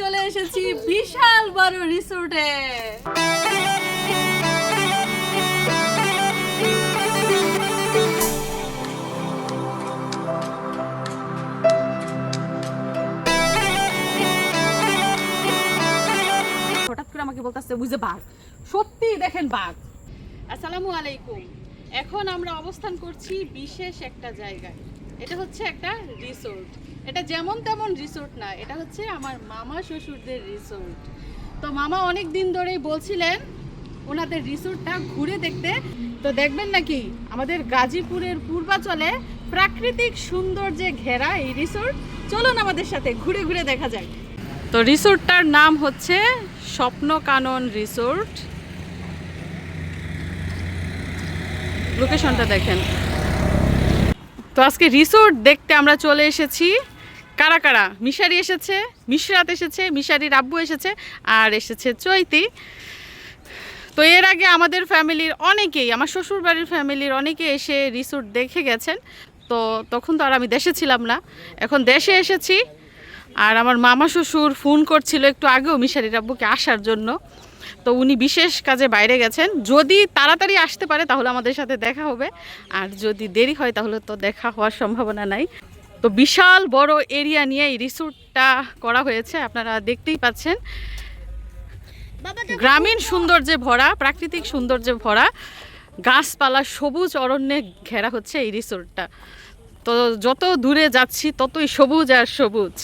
চলে এসেছি, বিশাল বড় রিসোর্টে হঠাৎ করে আমাকে বলতেছে বুঝে বাঘ। সত্যি দেখেন বাঘ। আসসালামু আলাইকুম। এখন আমরা অবস্থান করছি বিশেষ একটা জায়গায়। এটা হচ্ছে একটা রিসোর্ট এটা যেমন তেমন রিসোর্ট না, এটা হচ্ছে আমার মামা শ্বশুরদের রিসোর্ট তো মামা অনেক দিন ধরেই বলছিলেন, ওনাদের রিসোর্টটা ঘুরে দেখতে। তো দেখবেন নাকি, আমাদের গাজীপুরের পূর্বাচলে প্রাকৃতিক সৌন্দর্যে ঘেরা এই রিসোর্ট চলুন আমাদের সাথে ঘুরে ঘুরে দেখা যাক। তো রিসোর্টটার নাম হচ্ছে স্বপ্ন কানন রিসোর্ট লোকেশনটা দেখেন। তো আজকে রিসোর্ট দেখতে আমরা চলে এসেছি। কারা কারা? মিশারি এসেছে, মিশরাত এসেছে, মিশারির আব্বু এসেছে, আর এসেছে চৈতি। তো এর আগে আমাদের ফ্যামিলির অনেকেই, আমার শ্বশুর বাড়ির ফ্যামিলির অনেকে এসে রিসোর্ট দেখে গেছেন। তো তখন তো আর আমি দেশে ছিলাম না, এখন দেশে এসেছি। আর আমার মামা শ্বশুর ফোন করছিল একটু আগেও মিশারির আব্বুকে আসার জন্য। তো উনি বিশেষ কাজে বাইরে গেছেন। যদি তাড়াতাড়ি আসতে পারে তাহলে আমাদের সাথে দেখা হবে। আর যদি দেরি হয় তাহলে তো দেখা হওয়ার সম্ভাবনা নাই। তো বিশাল বড় এরিয়া নিয়ে এই রিসোর্টটা করা হয়েছে, আপনারা দেখতেই পাচ্ছেন। গ্রামীণ সৌন্দর্যে ভরা, প্রাকৃতিক সৌন্দর্যে ভরা, গাছপালা সবুজ অরণ্যে ঘেরা হচ্ছে এই রিসোর্টটা। তো যত দূরে যাচ্ছি, ততই সবুজ আর সবুজ।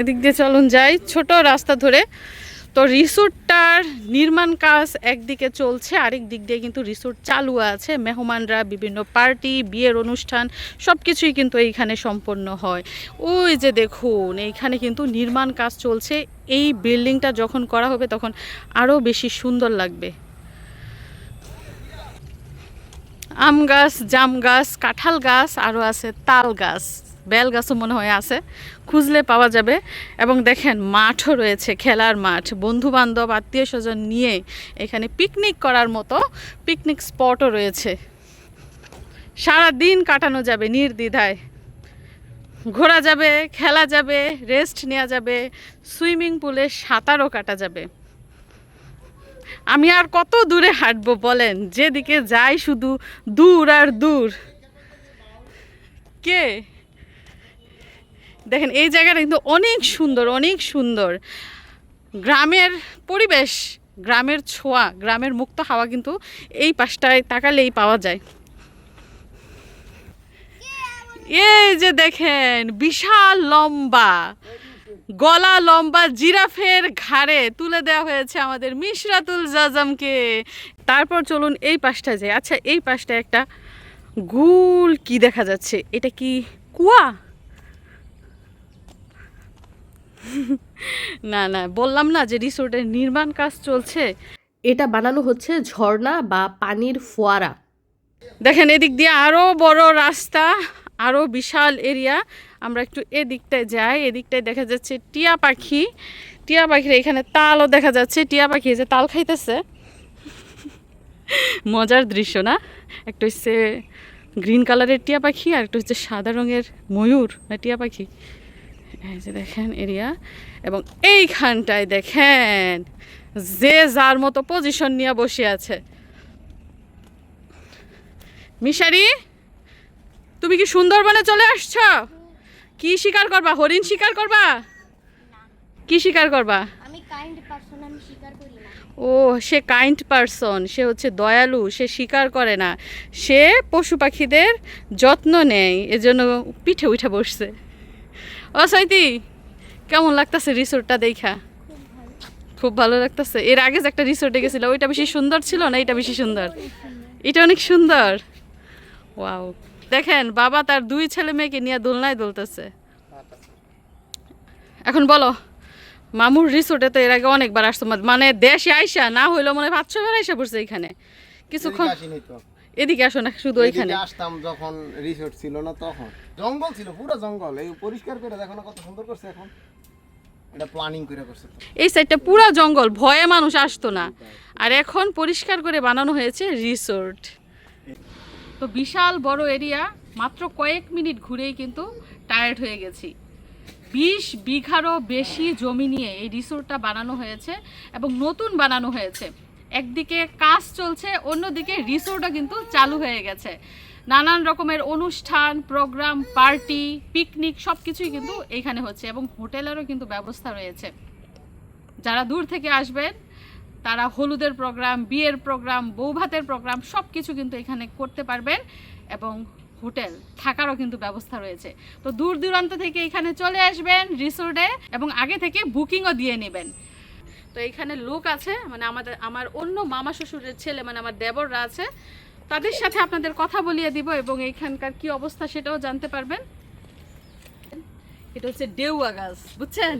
এদিক দিয়ে চলুন যাই, ছোট রাস্তা ধরে। তো রিসোর্টটার নির্মাণ কাজ একদিকে চলছে, আরেক দিক দিয়ে কিন্তু রিসোর্ট চালু আছে। মেহমানরা, বিভিন্ন পার্টি, বিয়ের অনুষ্ঠান সব কিছুই কিন্তু এইখানে সম্পন্ন হয়। ওই যে দেখুন, এইখানে কিন্তু নির্মাণ কাজ চলছে। এই বিল্ডিংটা যখন করা হবে তখন আরও বেশি সুন্দর লাগবে। আম গাছ, জাম গাছ, কাঁঠাল গাছ, আরও আছে তাল গাছ। বেল গাছও মনে হয় আছে, খুঁজলে পাওয়া যাবে। এবং দেখেন, মাঠও রয়েছে, খেলার মাঠ। বন্ধু বান্ধব আত্মীয় স্বজন নিয়ে এখানে পিকনিক করার মতো পিকনিক স্পটও রয়েছে। সারা দিন কাটানো যাবে নির্দ্বিধায়। ঘোরা যাবে, খেলা যাবে রেস্ট নেওয়া যাবে, সুইমিং পুলে সাঁতারও কাটা যাবে। আমি আর কত দূরে হাঁটবো বলেন? যেদিকে যাই শুধু দূর আর দূর। কে? দেখেন, এই জায়গাটা কিন্তু অনেক সুন্দর অনেক সুন্দর। গ্রামের পরিবেশ, গ্রামের ছোঁয়া, গ্রামের মুক্ত হাওয়া কিন্তু এই পাশটায় তাকালেই পাওয়া যায়। এই যে দেখেন, বিশাল লম্বা, গলা লম্বা জিরাফের ঘাড়ে তুলে দেওয়া হয়েছে আমাদের মিশরাতুল জাজামকে। তারপর চলুন এই পাশটা যাই। আচ্ছা এই পাশটা একটা গুল কি দেখা যাচ্ছে? এটা কি কুয়া? না না, বললাম না যে রিসোর্টের নির্মাণ কাজ চলছে। এটা বানানো হচ্ছে ঝর্ণা বা পানির ফোয়ারা। দেখেন, এদিক দিয়ে আরও বড় রাস্তা আরও বিশাল এরিয়া। আমরা একটু এদিকটায় যাই, এদিকটায় দেখা যাচ্ছে টিয়া পাখি। টিয়া পাখির এখানে তালও দেখা যাচ্ছে। টিয়া পাখি যে তাল খাইতেছে। মজার দৃশ্য, না? একটা হচ্ছে গ্রিন কালারের টিয়া পাখি আর একটা হচ্ছে সাদা রঙের ময়ূর, না, টিয়া পাখি? এই যে দেখেন এরিয়া এবং এইখানটায় দেখেন যে যার মতো পজিশন নিয়ে বসে আছে। মিশারি তুমি কি সুন্দরবনে চলে আসছ? কি শিকার করবা? হরিণ শিকার করবা? কি শিকার করবা? ও সে কাইন্ড পারসন সে হচ্ছে দয়ালু সে শিকার করে না। সে পশু পাখিদের যত্ন নেয় এজন্য পিঠে উঠে বসছে। ও সৈতি কেমন লাগতেছে রিসোর্টটা দেখা? খুব ভালো লাগতেছে। এর আগে যে একটা রিসোর্টে গেছিল, ওইটা বেশি সুন্দর ছিল না এটা বেশি সুন্দর? এটা অনেক সুন্দর। ওয়াও। দেখেন, বাবা তার দুই ছেলে মেয়েকে নিয়ে দোলনায় দোলতেছে। এখন বলো, মামুর রিসোর্টে তো এর আগে অনেকবার আসতো মানে দেশে আইসা না হইল মনে হয় পাঁচ ছবার আইসা পড়ছে এখানে। কিছুক্ষণ এদিকে আসিনি আসো না শুধু ওইখানে। আসতাম যখন রিসোর্ট ছিল না তখন। জঙ্গল ছিল পুরো জঙ্গল। এই পরিষ্কার করে দেখো না কত সুন্দর করছে এখন। এটা প্ল্যানিং করে করছে এই সাইডটা পুরো জঙ্গল ভয়ে মানুষ আসতো না। আর এখন পরিষ্কার করে বানানো হয়েছে রিসোর্ট তো বিশাল বড় এরিয়া মাত্র কয়েক মিনিট ঘুরেই কিন্তু টায়ার্ড হয়ে গেছি। বিশ বিঘারও বেশি জমি নিয়ে এই রিসোর্টটা বানানো হয়েছে এবং নতুন বানানো হয়েছে। একদিকে কাজ চলছে, অন্যদিকে রিসোর্টও কিন্তু চালু হয়ে গেছে। নানান রকমের অনুষ্ঠান, প্রোগ্রাম, পার্টি, পিকনিক সব কিছুই কিন্তু এইখানে হচ্ছে এবং হোটেলেরও কিন্তু ব্যবস্থা রয়েছে। যারা দূর থেকে আসবেন, তারা হলুদের প্রোগ্রাম, বিয়ের প্রোগ্রাম, বৌভাতের প্রোগ্রাম সব কিছু কিন্তু এখানে করতে পারবেন এবং হোটেল থাকারও কিন্তু ব্যবস্থা রয়েছে। তো দূর দূরান্ত থেকে এখানে চলে আসবেন রিসোর্টে এবং আগে থেকে বুকিংও দিয়ে নেবেন। তো এখানে লোক আছে মানে আমাদের আমার অন্য মামা শ্বশুরের ছেলে মানে আমার দেবররা আছে তাদের সাথে আপনাদের কথা বলিয়ে দিব এবং এখানকার কি অবস্থা সেটাও জানতে পারবেন। এটা হচ্ছে ডেউয়া গাছ বুঝছেন?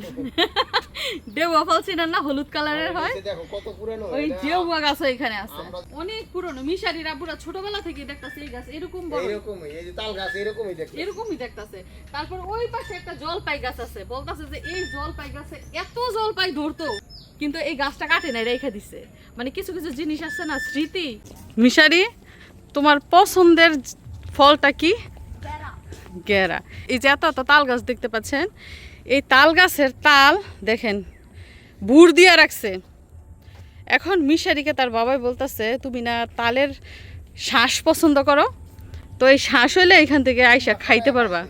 ডেউয়া ফল চিনেন না হলুদ কালারের হয়। ওই ডেউয়া গাছ এখানে আছে। অনেক পুরনো মিশারির আব্বুরা ছোটবেলা থেকে দেখতাছে এই গাছ এরকম বড়। এইরকমই এই যে তাল গাছ এরকমই দেখতে এরকমই দেখতাছে। তারপর ওই পাশে একটা জলপাই গাছ আছে বলতাছে যে এই জলপাই গাছে এত জলপাই ধরতো। কিন্তু এই গাছটা কাটে নাই রেখে দিছে। মানে কিছু কিছু জিনিস আছে না স্মৃতি। মিশারি তোমার পছন্দের ফলটা কি? গেরা। এই যে এত এত তাল গাছ দেখতে পাচ্ছেন এই তাল গাছের তাল দেখেন বুড় দিয়া রাখছে। এখন মিশারিকে তার বাবাই বলতেছে তুমি না তালের শ্বাস পছন্দ করো? তো এই শ্বাস হইলে এখান থেকে আইসা খাইতে পারবা।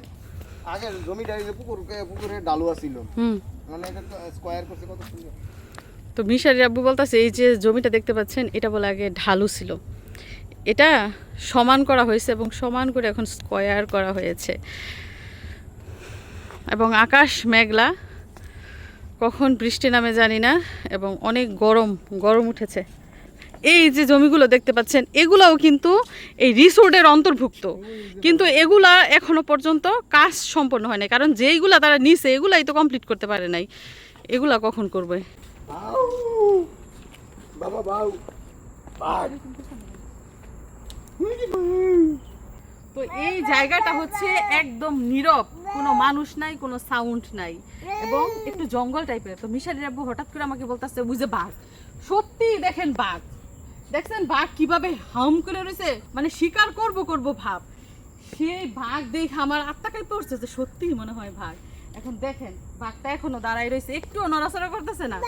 আগে জমিটা এই যে পুকুর পুকুরে ডালুয়া ছিল। হুম। মানে এটা স্কোয়ার করছে কত সুন্দর। তো মিশারি আব্বু বলতেছে, এই যে জমিটা দেখতে পাচ্ছেন, এটা বলে আগে ঢালু ছিল। এটা সমান করা হয়েছে এবং সমান করে এখন স্কোয়ার করা হয়েছে। এবং আকাশ মেঘলা, কখন বৃষ্টি নামে জানি না, এবং অনেক গরম গরম উঠেছে। এই যে জমিগুলো দেখতে পাচ্ছেন, এগুলাও কিন্তু এই রিসোর্টের অন্তর্ভুক্ত। কিন্তু এগুলা এখনও পর্যন্ত কাজ সম্পন্ন হয় নাই, কারণ যেইগুলা তারা নিছে, এগুলাই তো কমপ্লিট করতে পারে নাই। এগুলা কখন করবে? তো এই জায়গাটা হচ্ছে একদম নীরব। কোনো মানুষ নাই, কোনো সাউন্ড নাই। এবং একটু জঙ্গল টাইপের তো হঠাৎ করে আমাকে বলতেছে বুঝে বাঘ। সত্যি দেখেন বাঘ। দেখছেন বাঘ কীভাবে হাম করে রয়েছে? মানে শিকার করব করব ভাব। সেই বাঘ দেখে আমার আত্মা কাঁপে উঠছে যে সত্যি মনে হয় বাঘ। এখন দেখেন বাঘটা এখনও দাঁড়াই রয়েছে একটুও নড়াচড়া করতেছে না।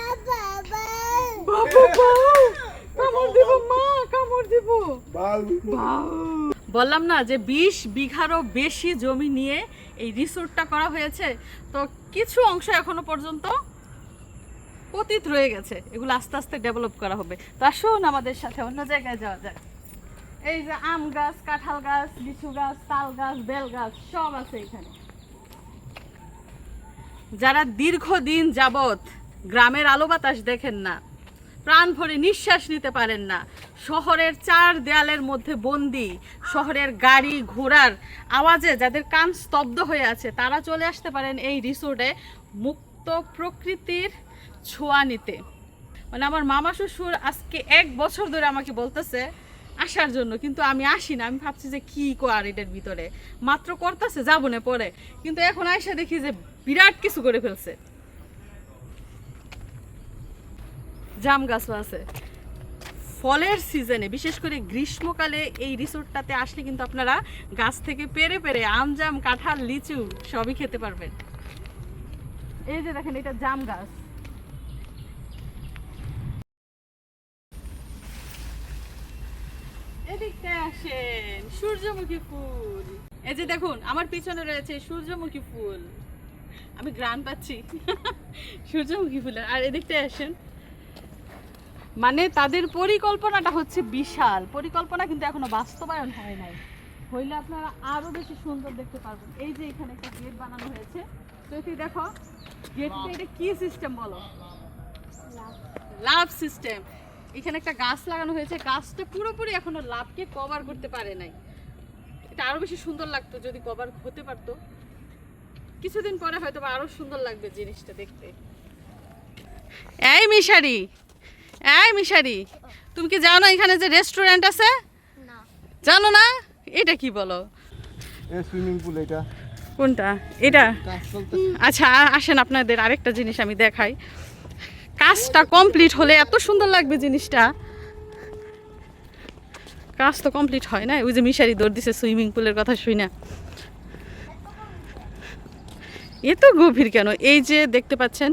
বললাম না যে বিশ বিঘারও বেশি জমি নিয়ে এই রিসোর্টটা করা হয়েছে তো কিছু অংশ এখনও পর্যন্ত পতিত রয়ে গেছে এগুলো আস্তে আস্তে ডেভেলপ করা হবে। তো আসুন আমাদের সাথে অন্য জায়গায় যাওয়া যায় এই যে আম গাছ কাঁঠাল গাছ লিচু গাছ তাল গাছ বেল গাছ সব আছে এখানে। যারা দীর্ঘদিন যাবত গ্রামের আলো বাতাস দেখেন না, প্রাণ ভরে নিঃশ্বাস নিতে পারেন না, শহরের চার দেয়ালের মধ্যে বন্দি, শহরের গাড়ি ঘোড়ার আওয়াজে যাদের কান স্তব্ধ হয়ে আছে, তারা চলে আসতে পারেন এই রিসোর্টে মুক্ত প্রকৃতির ছোঁয়া নিতে। মানে আমার মামা শ্বশুর আজকে এক বছর ধরে আমাকে বলতেছে, আসার জন্য, কিন্তু আমি আসি না, আমি ভাবছি যে কী কর এটার ভিতরে। মাত্র করতেছে যাব না পরে। কিন্তু এখন আইসা দেখি যে বিরাট কিছু করে ফেলছে। জাম গাছও আছে। ফলের সিজনে, বিশেষ করে গ্রীষ্মকালে এই রিসোর্টটাতে আসলে কিন্তু আপনারা গাছ থেকে পেরে পেরে আম জাম, কাঁঠাল, লিচু সবই খেতে পারবেন। এই যে দেখেন, এটা জাম গাছ। আসেন, সূর্যমুখী ফুল। এই যে দেখুন, আমার পিছনে রয়েছে সূর্যমুখী ফুল। আমি গ্রান পাচ্ছি। সূর্যমুখী ফুলের। আর এদিকটা আসেন। মানে তাদের পরিকল্পনাটা হচ্ছে বিশাল। পরিকল্পনা কিন্তু এখনও বাস্তবায়ন হয় নাই। হইলে আপনারা আরও বেশি সুন্দর দেখতে পারবেন। এই যে এখানে একটা গেট বানানো হয়েছে। তো এটি দেখো গেটটা এটা কি সিস্টেম বলো? লাভ সিস্টেম এখানে একটা গাছ লাগানো হয়েছে। গাছটা পুরোপুরি এখনও লাভকে কভার করতে পারে নাই। এটা আরও বেশি সুন্দর লাগতো যদি কভার হতে পারতো। কিছুদিন পরে হয়তো আরও সুন্দর লাগবে জিনিসটা দেখতে। এই মিশারি এই মিশারি তুমি কি জানো এখানে যে রেস্টুরেন্ট আছে? না। জানো না? এটা কি বলো? সুইমিং পুল এটা। কোনটা? এটা? আচ্ছা আসেন আপনাদের আরেকটা জিনিস আমি দেখাই। কাজটা কমপ্লিট হলে এত সুন্দর লাগবে জিনিসটা। কাজ তো কমপ্লিট হয় না ওই যে মিশারি দৌড় দিছে সুইমিং পুলের কথা শুই না। এ তো গভীর কেন? এই যে দেখতে পাচ্ছেন,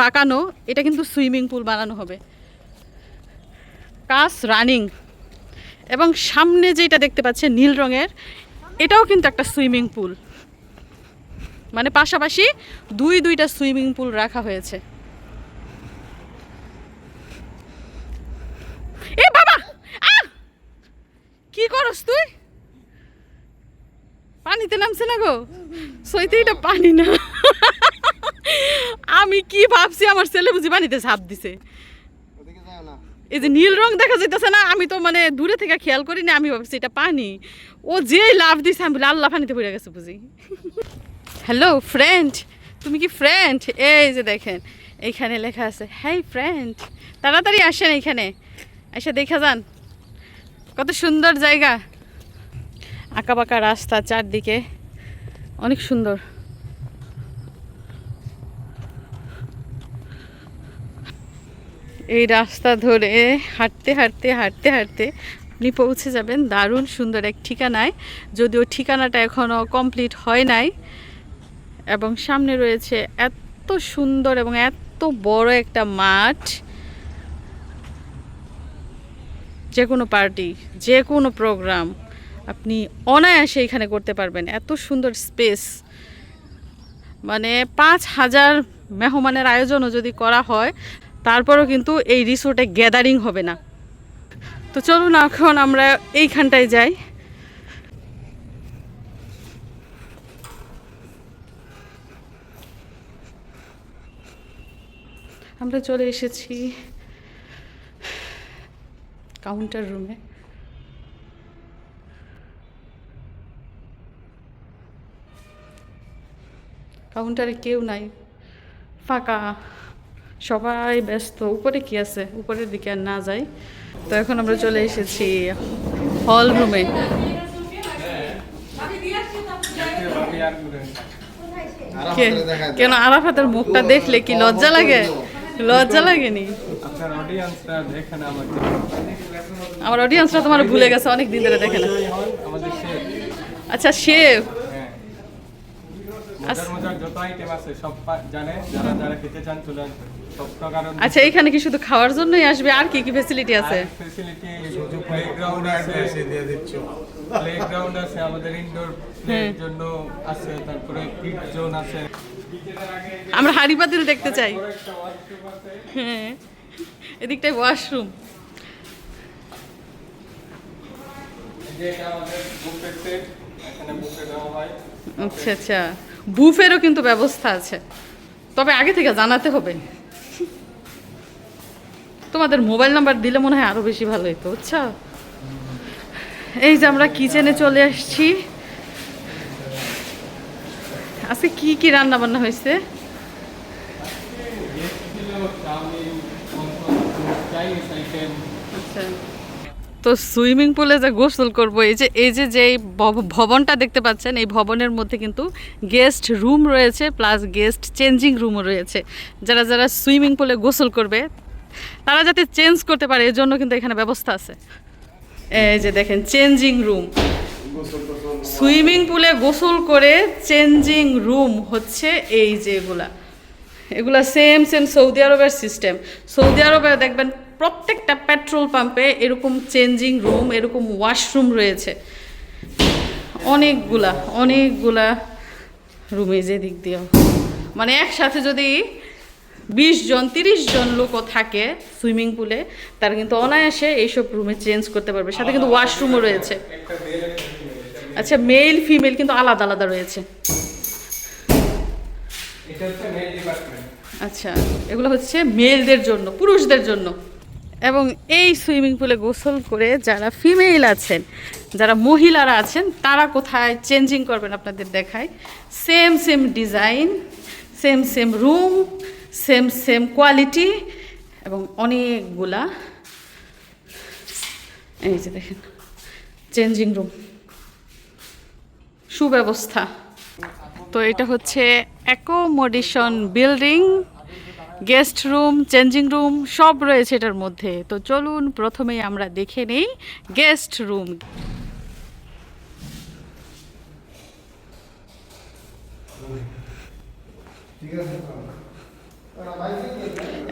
বাঁকানো, এটা কিন্তু সুইমিং পুল বানানো হবে। কাজ রানিং। এবং সামনে যেটা দেখতে পাচ্ছেন, নীল রঙের, এটাও কিন্তু একটা সুইমিং পুল। মানে পাশাপাশি দুই দুইটা সুইমিং পুল রাখা হয়েছে। এ বাবা! কি করস তুই? পানিতে নামছে না গো? সইতে এটা পানি না। আমি কি ভাবছি আমার ছেলে বুঝি পানিতে ঝাঁপ দিছে। এই যে নীল রং দেখা যাইতেছে না আমি তো মানে দূরে থেকে খেয়াল করি না আমি ভাবছি এটা পানি। ও যে লাভ দিছে আমি বলি আল্লাহ পানিতে পড়ে গেছে বুঝি। হ্যালো ফ্রেন্ড তুমি কি ফ্রেন্ড এই যে দেখেন এইখানে লেখা আছে হ্যাঁ ফ্রেন্ড তাড়াতাড়ি আসেন এইখানে। এসে দেখা যান। কত সুন্দর জায়গা। আঁকা বাঁকা রাস্তা চারদিকে। অনেক সুন্দর। এই রাস্তা ধরে হাঁটতে হাঁটতে হাঁটতে হাঁটতে আপনি পৌঁছে যাবেন দারুণ সুন্দর এক ঠিকানায়। যদিও ঠিকানাটা এখনও কমপ্লিট হয় নাই, এবং সামনে রয়েছে এত সুন্দর এবং এত বড় একটা মাঠ। যে কোনো পার্টি যে কোনো প্রোগ্রাম আপনি অনায়াসে এখানে করতে পারবেন। এত সুন্দর স্পেস মানে পাঁচ হাজার মেহমানের আয়োজনও যদি করা হয়, তারপরও কিন্তু এই রিসোর্টে গ্যাদারিং হবে না। তো চলুন এখন আমরা এইখানটায় যাই। আমরা চলে এসেছি কাউন্টার রুমে কাউন্টারে কেউ নাই। ফাঁকা। সবাই ব্যস্ত। উপরে কি আছে? উপরের দিকে আর না যাই। তো এখন আমরা চলে এসেছি হল রুমে। কেন আরাফাতের মুখটা দেখলে কি লজ্জা লাগে? লজ্জা লাগেনি? আমার অডিয়েন্সরা তোমার ভুলে গেছে অনেক দিন ধরে দেখে না। আচ্ছা শেফ। আচ্ছা এখানে কি শুধু খাওয়ার জন্যই আসবে? আর কি কি ফেসিলিটি আছে? প্লেগ্রাউন্ড আছে প্লেগ্রাউন্ড আছে আমাদের ইনডোর প্লের জন্য আছে তারপরে কিড জোন আছে। আমরা হাড়ি পাতিল দেখতে চাই। হ্যাঁ। এদিকটায় ওয়াশরুম আচ্ছা আচ্ছা। বুফেরও কিন্তু ব্যবস্থা আছে। তবে আগে থেকে জানাতে হবে। তোমাদের মোবাইল নাম্বার দিলে মনে হয় আরও বেশি ভালো হতো বুঝছ? এই যে আমরা কিচেনে চলে আসছি। আজকে কি কি রান্না বান্না হয়েছে চাউমিন চাইনিজ আইটেম আচ্ছা তো সুইমিং পুলে যে গোসল করব, এই যে এই যে যেই ভব- ভবনটা দেখতে পাচ্ছেন, এই ভবনের মধ্যে কিন্তু গেস্ট রুম রয়েছে, প্লাস গেস্ট চেঞ্জিং রুমও রয়েছে। যারা যারা সুইমিং পুলে গোসল করবে, তারা যাতে চেঞ্জ করতে পারে এর জন্য কিন্তু এখানে ব্যবস্থা আছে। এই যে দেখেন, চেঞ্জিং রুম। সুইমিং পুলে গোসল করে চেঞ্জিং রুম হচ্ছে এই যে এগুলা। এগুলা সেম সেম সৌদি আরবের সিস্টেম। সৌদি আরবে দেখবেন প্রত্যেকটা পেট্রোল পাম্পে এরকম চেঞ্জিং রুম এরকম ওয়াশরুম রয়েছে। অনেকগুলা অনেকগুলা রুমে যে দিক দিয়েও। মানে একসাথে যদি বিশ জন তিরিশ জন লোকও থাকে সুইমিং পুলে তারা কিন্তু অনায়াসে এইসব রুমে চেঞ্জ করতে পারবে। সাথে কিন্তু ওয়াশরুমও রয়েছে। আচ্ছা মেল ফিমেল কিন্তু আলাদা আলাদা রয়েছে। আচ্ছা এগুলো হচ্ছে মেলদের জন্য পুরুষদের জন্য। এবং এই সুইমিং পুলে গোসল করে যারা ফিমেল আছেন, যারা মহিলারা আছেন, তারা কোথায় চেঞ্জিং করবেন আপনাদের দেখায়। Same same design, same same room, same same quality এবং অনেকগুলা এই যে দেখেন, চেঞ্জিং রুম। সুব্যবস্থা। তো এটা হচ্ছে accommodation building. Guest room, changing room, সব রয়েছে এটার মধ্যে। তো চলুন প্রথমেই আমরা দেখে নেই গেস্ট রুম।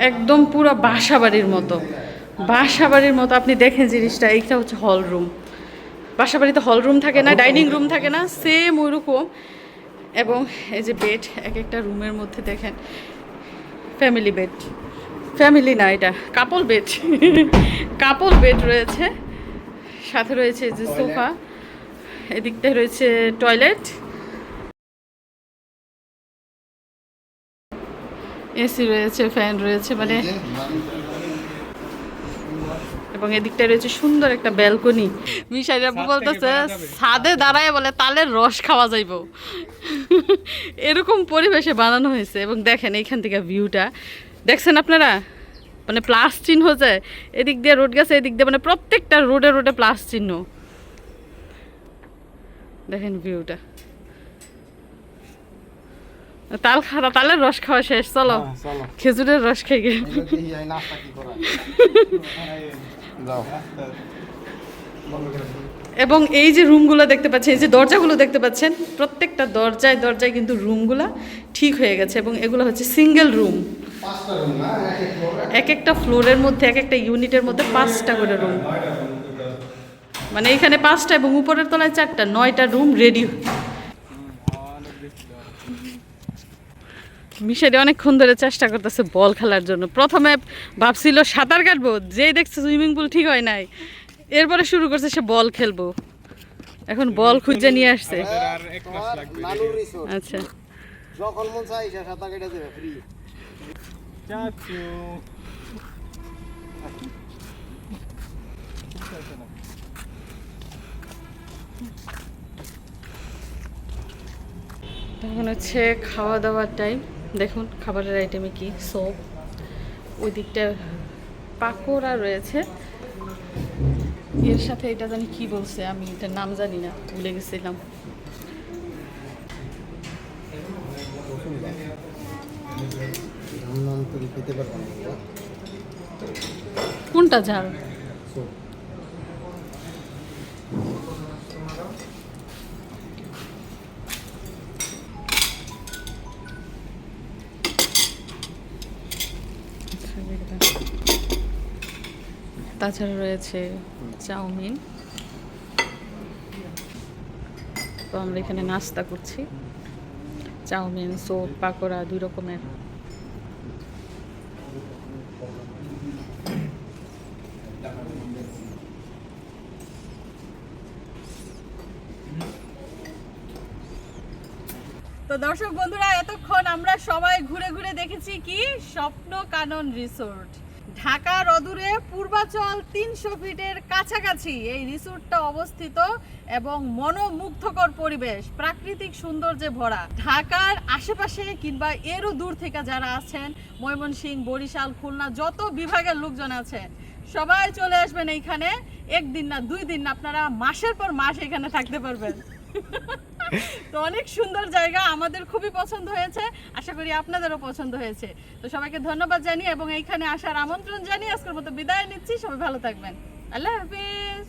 একদম পুরো বাসা বাড়ির মতো। বাসা বাড়ির মতো। আপনি দেখেন জিনিসটা, এইটা হচ্ছে হল রুম বাসা বাড়িতে হল রুম থাকে না ডাইনিং রুম থাকে না সেম ওইরকম। এবং এই যে বেড এক একটা রুমের মধ্যে দেখেন ফ্যামিলি বেড ফ্যামিলি না এটা কাপল বেড কাপল বেড রয়েছে। সাথে রয়েছে যে সোফা এদিকটায় রয়েছে টয়লেট এসি রয়েছে ফ্যান রয়েছে মানে এবং এদিকটায় রয়েছে সুন্দর একটা ব্যালকনি। মিশাইর আপু বলতেছে ছাদে দাঁড়ায় বলে তালের রস খাওয়া যাইব। এরকম পরিবেশে বানানো হয়েছে এবং দেখেন এইখান থেকে ভিউটা। দেখছেন আপনারা? মানে প্লাস চিহ্ন যায় এদিক দিয়ে রোড গেছে এদিক দিয়ে মানে প্রত্যেকটা রোডে রোডে প্লাস চিহ্ন। দেখেন ভিউটা। তাল খাওয়া তালের রস খাওয়া শেষ চলো। হ্যাঁ, খেজুরের রস খাই গে এবং এই যে রুমগুলো দেখতে পাচ্ছেন এই যে দরজাগুলো দেখতে পাচ্ছেন প্রত্যেকটা দরজায় দরজায় কিন্তু রুমগুলো ঠিক হয়ে গেছে এবং এগুলো হচ্ছে সিঙ্গেল রুম পাঁচটা রুম না? এক এক floor? এ। এক একটা ফ্লোরের মধ্যে এক একটা ইউনিটের মধ্যে পাঁচটা করে রুম মানে এখানে পাঁচটা এবং উপরের তলায় চারটা নয়টা রুম রেডি মিশারি অনেকক্ষণ ধরে চেষ্টা করতেছে বল খেলার জন্য। প্রথমে ভাবছিল সাঁতার কাটবো যেই দেখছে সুইমিং পুল ঠিক হয় নাই। এরপরে শুরু করছে সে বল খেলব। এখন বল খুঁজে নিয়ে আসছে। আচ্ছা। যখন মন চাই সাঁতার কেটে দেবে ফ্রি এখন হচ্ছে খাওয়া দাওয়ার টাইম দেখুন খাবারের আইটেমে কি? সোপ ওই দিকটা পাকোড়া রয়েছে। এর সাথে এটা জানি কি বলছে আমি এটার নাম জানি না ভুলে গেছিলাম। কোনটা ঝাল? তাছাড়া রয়েছে চাউমিন। তো আমরা এখানে নাস্তা করছি। চাউমিন সোপ পাকোড়া দুই রকমের। তো দর্শক বন্ধুরা, এতক্ষণ আমরা সবাই ঘুরে ঘুরে দেখেছি কি? স্বপ্ন কানন রিসোর্ট। ঢাকার অদূরে পূর্বাচল তিনশো ফিটের কাছাকাছি এই রিসোর্টটা অবস্থিত এবং মনোমুগ্ধকর পরিবেশ, প্রাকৃতিক সৌন্দর্যে ভরা। ঢাকার আশেপাশে কিংবা এরও দূর থেকে যারা আছেন ময়মনসিংহ, বরিশাল, খুলনা, যত বিভাগের লোকজন আছেন, সবাই চলে আসবেন এইখানে। একদিন না, দুই দিন না, আপনারা মাসের পর মাস এখানে থাকতে পারবেন। তো অনেক সুন্দর জায়গা, আমাদের খুবই পছন্দ হয়েছে, আশা করি আপনাদেরও পছন্দ হয়েছে। তো সবাইকে ধন্যবাদ জানিয়ে এবং এইখানে আসার আমন্ত্রণ জানিয়ে আজকের মতো বিদায় নিচ্ছি, সবাই ভালো থাকবেন। আল্লাহ হাফিজ।